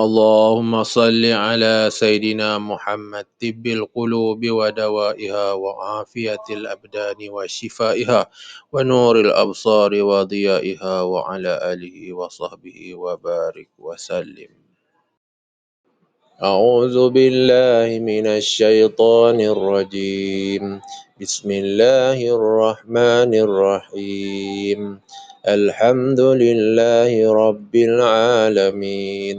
اللهم صل على سيدنا محمد طب القلوب ودوائها وعافية الأبدان وشفائها ونور الأبصار وضيائها وعلى آله وصحبه وبارك وسلم. أعوذ بالله من الشيطان الرجيم. بسم الله الرحمن الرحيم. الحمد لله رب العالمين.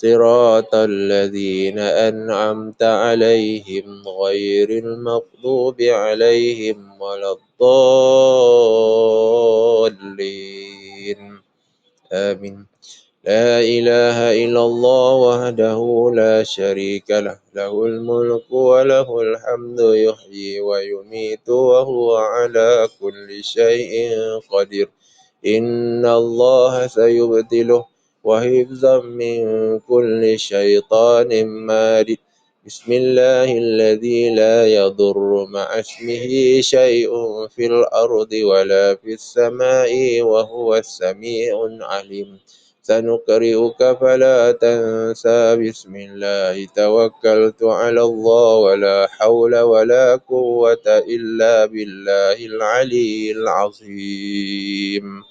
صراط الذين أنعمت عليهم غير المغضوب عليهم ولا الضالين. آمين. لا إله إلا الله وحده لا شريك له. له الملك وله الحمد يحيي ويميت وهو على كل شيء قدير. إن الله سيبدله وحفظا من كل شيطان مارد. بسم الله الذي لا يضر مع اسمه شيء في الأرض ولا في السماء وهو السميع العليم. سنقرئك فلا تنسى. بسم الله. توكلت على الله ولا حول ولا قوة إلا بالله العلي العظيم.